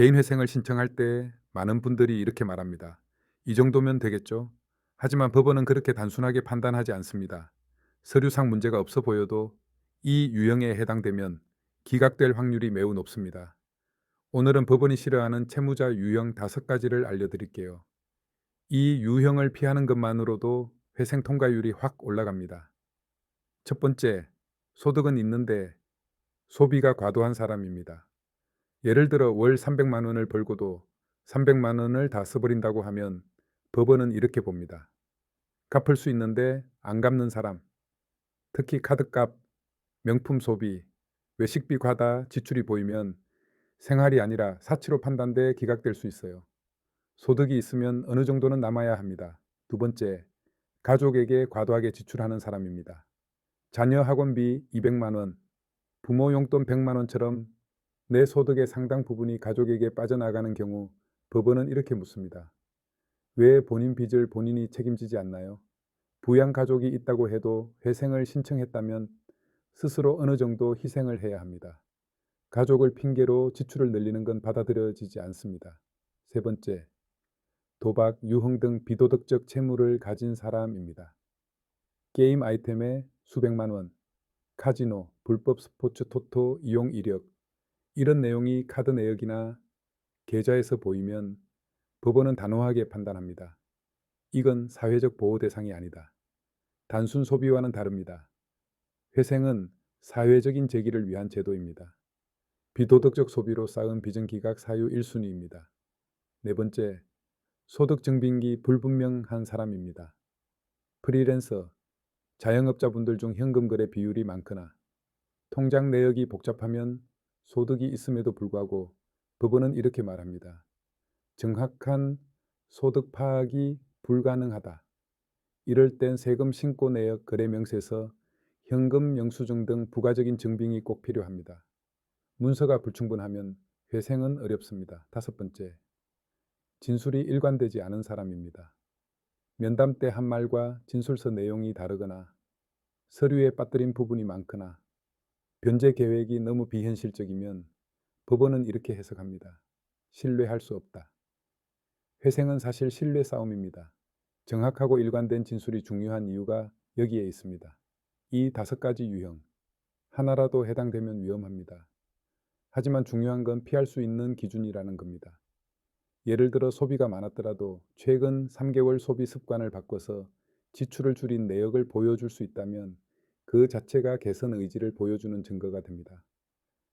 개인 회생을 신청할 때 많은 분들이 이렇게 말합니다. 이 정도면 되겠죠? 하지만 법원은 그렇게 단순하게 판단하지 않습니다. 서류상 문제가 없어 보여도 이 유형에 해당되면 기각될 확률이 매우 높습니다. 오늘은 법원이 싫어하는 채무자 유형 다섯 가지를 알려드릴게요. 이 유형을 피하는 것만으로도 회생 통과율이 확 올라갑니다. 첫 번째, 소득은 있는데 소비가 과도한 사람입니다. 예를 들어 월 300만 원을 벌고도 300만 원을 다 써버린다고 하면 법원은 이렇게 봅니다. 갚을 수 있는데 안 갚는 사람, 특히 카드값, 명품 소비, 외식비 과다 지출이 보이면 생활이 아니라 사치로 판단돼 기각될 수 있어요. 소득이 있으면 어느 정도는 남아야 합니다. 두 번째, 가족에게 과도하게 지출하는 사람입니다. 자녀 학원비 200만 원, 부모 용돈 100만 원처럼 내 소득의 상당 부분이 가족에게 빠져나가는 경우 법원은 이렇게 묻습니다. 왜 본인 빚을 본인이 책임지지 않나요? 부양 가족이 있다고 해도 회생을 신청했다면 스스로 어느 정도 희생을 해야 합니다. 가족을 핑계로 지출을 늘리는 건 받아들여지지 않습니다. 세 번째, 도박, 유흥 등 비도덕적 채무를 가진 사람입니다. 게임 아이템에 수백만 원, 카지노, 불법 스포츠 토토 이용 이력, 이런 내용이 카드 내역이나 계좌에서 보이면 법원은 단호하게 판단합니다. 이건 사회적 보호 대상이 아니다. 단순 소비와는 다릅니다. 회생은 사회적인 재기를 위한 제도입니다. 비도덕적 소비로 쌓은 비정기각 사유 1순위입니다. 네 번째, 소득 증빙기 불분명한 사람입니다. 프리랜서, 자영업자분들 중 현금 거래 비율이 많거나 통장 내역이 복잡하면 소득이 있음에도 불구하고 법원은 이렇게 말합니다. 정확한 소득 파악이 불가능하다. 이럴 땐 세금 신고 내역 거래 명세서 현금 영수증 등 부가적인 증빙이 꼭 필요합니다. 문서가 불충분하면 회생은 어렵습니다. 다섯 번째, 진술이 일관되지 않은 사람입니다. 면담 때 한 말과 진술서 내용이 다르거나 서류에 빠뜨린 부분이 많거나 변제 계획이 너무 비현실적이면 법원은 이렇게 해석합니다. 신뢰할 수 없다. 회생은 사실 신뢰 싸움입니다. 정확하고 일관된 진술이 중요한 이유가 여기에 있습니다. 이 다섯 가지 유형, 하나라도 해당되면 위험합니다. 하지만 중요한 건 피할 수 있는 기준이라는 겁니다. 예를 들어 소비가 많았더라도 최근 3개월 소비 습관을 바꿔서 지출을 줄인 내역을 보여줄 수 있다면 그 자체가 개선 의지를 보여주는 증거가 됩니다.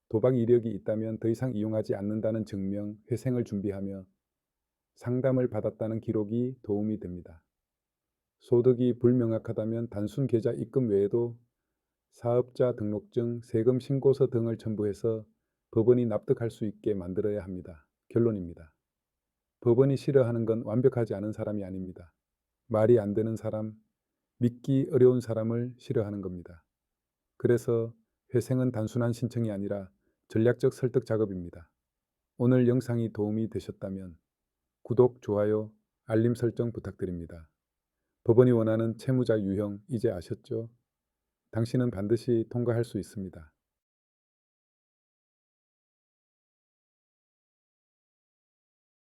도박 이력이 있다면 더 이상 이용하지 않는다는 증명, 회생을 준비하며 상담을 받았다는 기록이 도움이 됩니다. 소득이 불명확하다면 단순 계좌 입금 외에도 사업자 등록증, 세금 신고서 등을 첨부해서 법원이 납득할 수 있게 만들어야 합니다. 결론입니다. 법원이 싫어하는 건 완벽하지 않은 사람이 아닙니다. 말이 안 되는 사람, 믿기 어려운 사람을 싫어하는 겁니다. 그래서 회생은 단순한 신청이 아니라 전략적 설득 작업입니다. 오늘 영상이 도움이 되셨다면 구독, 좋아요, 알림 설정 부탁드립니다. 법원이 원하는 채무자 유형 이제 아셨죠? 당신은 반드시 통과할 수 있습니다.